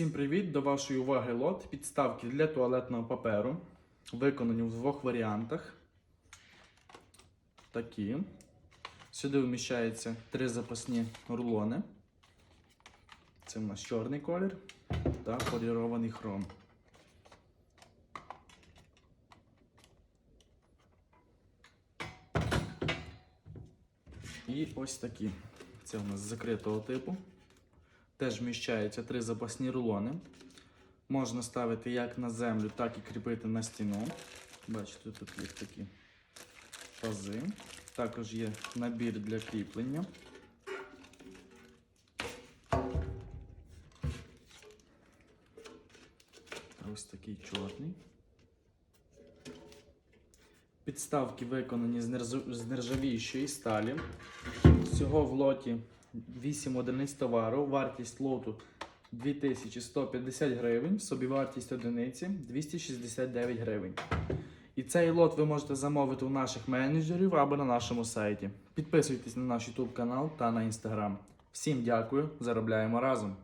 Всім привіт! До вашої уваги лот підставки для туалетного паперу. Виконані в двох варіантах. Такі. Сюди вміщається три запасні рулони. Це у нас чорний колір та полірований хром. І ось такі. Це у нас з закритого типу. Теж вміщаються три запасні рулони. Можна ставити як на землю, так і кріпити на стіну. Бачите, тут є такі пази. Також є набір для кріплення. Ось такий чорний. Підставки виконані з нержа- з нержавіючої сталі. Всього в лоті 8 одиниць товару. Вартість лоту 2150 гривень, собівартість одиниці 269 гривень. І цей лот ви можете замовити у наших менеджерів або на нашому сайті. Підписуйтесь на наш YouTube канал та на Instagram. Всім дякую, заробляємо разом!